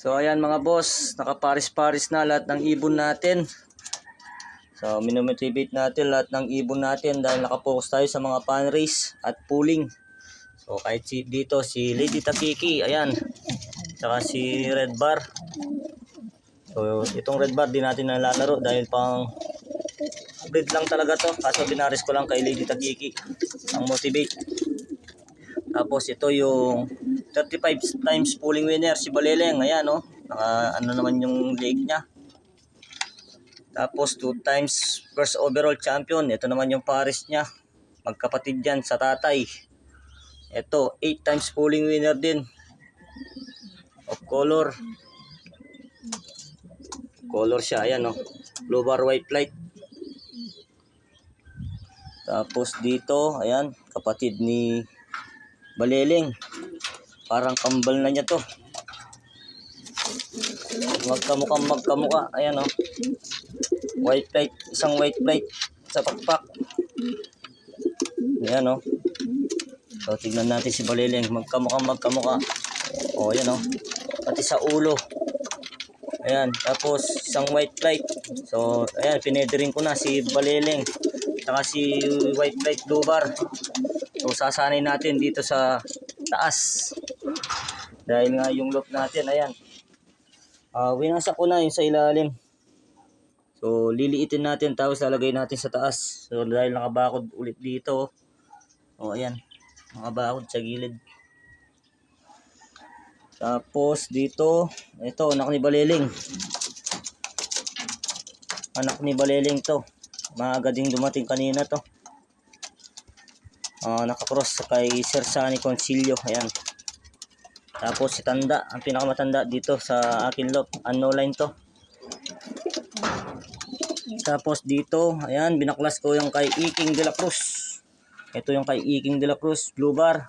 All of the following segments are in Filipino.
So ayan mga boss, nakaparis-paris na lahat ng ibon natin. So minomotivate natin lahat ng ibon natin dahil nakapokus tayo sa mga pan race at pooling. So kahit si, dito si Lady Takiki, ayan. Tsaka si Red Bar. So itong Red Bar di natin nalalaro dahil pang breed lang talaga to. Kaso binaris ko lang kay Lady Takiki ang motivate. Tapos ito yung 35 times pulling winner si Baleleng. Ayan oh. Naka, ano naman yung leg niya. Tapos 2 times first overall champion. Ito naman yung Paris niya. Magkapatid yan sa tatay. Ito 8 times pulling winner din. Of color. Color siya. Ayan oh. Blue bar white light. Tapos dito, ayan, kapatid ni Baleleng. Parang kambal na niya to. Magkamukhang magkamukha. Ayan o. Oh. White plate. Isang white plate sa pakpak. Ayan o. Oh. So, tignan natin si Baleleng. Magkamukhang magkamukha. O, oh, ayan o. Oh. Pati sa ulo. Ayan. Tapos, isang white plate. So, ayan, pinedirin ko na si Baleleng. Saka si white plate blue bar. So, sasanay natin dito sa taas. Dahil nga yung loop natin, ayan. Uh, winasa ko na yung sa ilalim. So, liliitin natin tapos lalagay natin sa taas. So, dahil nakabakod ulit dito. O, ayan. Nakabakod sa gilid. Tapos, dito. Ito, anak ni Baleling. Anak ni Baleling to. Maaga din dumating kanina to. Uh, nakakross kay Sir Sunny Concilio. Ayan. Tapos si Tanda, ang pinakamatanda dito sa akin loob. Ano line to. Tapos dito, ayan, binaklas ko yung kay Iking de la Cruz. Ito yung kay Iking de la Cruz, blue bar.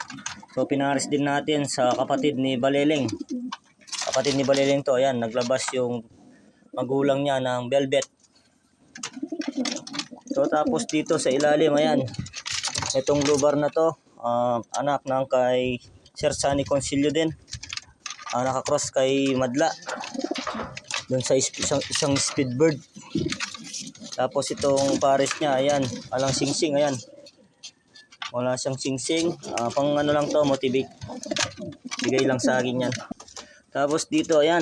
So pinaris din natin sa kapatid ni Baleleng. Kapatid ni Baleleng to, ayan, naglabas yung magulang niya ng velvet. So tapos dito sa ilalim, ayan, itong blue bar na to, uh, anak ng kay Sir Sunny Concilio din. Uh, nakakross kay Madla. Doon sa isang, isang speedbird. Tapos itong pares niya, ayan, alang singsing, ayan. Wala siyang singsing. Uh, pang ano lang to, motivate. Bigay lang sa akin yan. Tapos dito, ayan.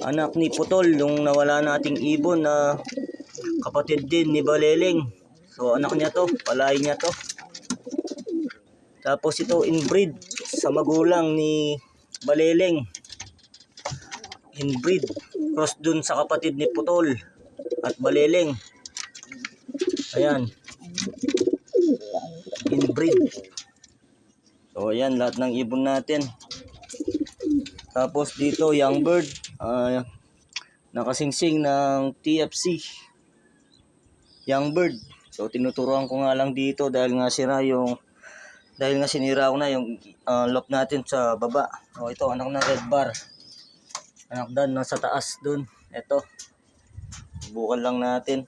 Anak ni Putol, yung nawala nating ibon na kapatid din ni Baleleng. So anak niya to, palay niya to. Tapos ito inbreed sa magulang ni Baleleng. Inbreed. Cross dun sa kapatid ni Putol at Baleleng. Ayan. Inbreed. So ayan lahat ng ibon natin. Tapos dito young bird. Uh, nakasingsing ng TFC. Young bird. So tinuturuan ko nga lang dito dahil nga sira yung dahil nga sinira ko na yung uh, lock natin sa baba. O ito, anak na red bar. Anak dan, nasa taas dun. Ito. Bukan lang natin.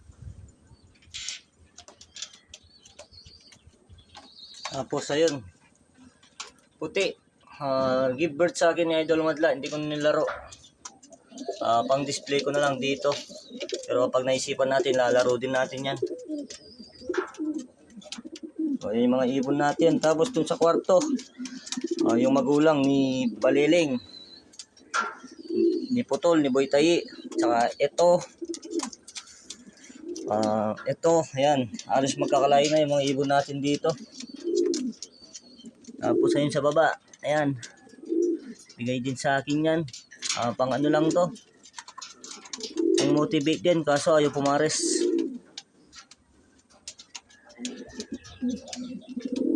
Tapos ayun. Puti. Uh, give birth sa akin ni Idol Madla. Hindi ko nilaro. Uh, pang display ko na lang dito. Pero pag naisipan natin, lalaro din natin yan. So, yung mga ibon natin. Tapos dun sa kwarto, uh, yung magulang ni Baliling, ni Putol, ni Boy Tayi, tsaka ito, uh, ito, ayan, alos magkakalayo na yung mga ibon natin dito. Tapos ayun sa baba, ayan, bigay din sa akin yan. Uh, pang ano lang to, pang motivate din, kaso ayaw pumares.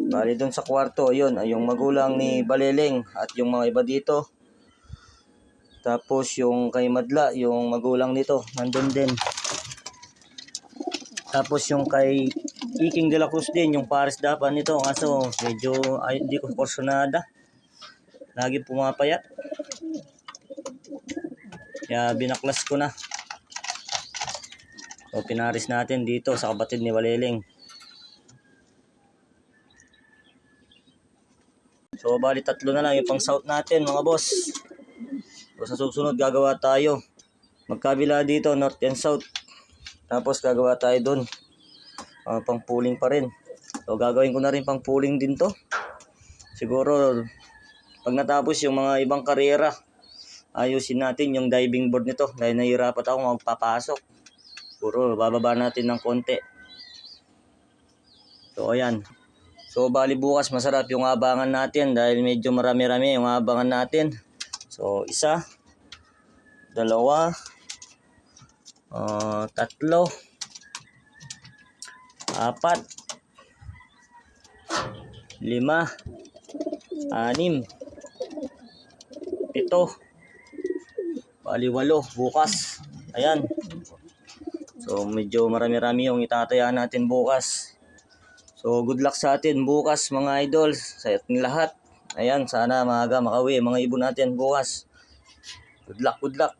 Bali doon sa kwarto, ayun, ay yung magulang ni Baleleng at yung mga iba dito. Tapos yung kay Madla, yung magulang nito, nandun din. Tapos yung kay Iking de Cruz din, yung Paris Dapan nito. Kaso medyo ay, hindi ko porsyonada. Lagi pumapayat. Kaya binaklas ko na. So pinaris natin dito sa kapatid ni Baleleng. So, bali tatlo na lang yung pang south natin, mga boss. So, sa susunod gagawa tayo. Magkabila dito, north and south. Tapos gagawa tayo doon. Ah, pang pooling pa rin. So gagawin ko na rin pang pooling din to. Siguro pag natapos yung mga ibang karera, ayusin natin yung diving board nito dahil nahihirapan ako magpapasok. Siguro bababa natin ng konti. So ayan. So bali bukas masarap yung abangan natin dahil medyo marami-rami yung abangan natin. So isa, dalawa, ah, tatlo, apat, lima, anim, pito, bali walo, bukas. Ayan. So medyo marami-rami yung itataya natin bukas. So good luck sa atin bukas mga idol, sa ating lahat. Ayan, sana maaga makauwi mga ibon natin bukas. Good luck, good luck.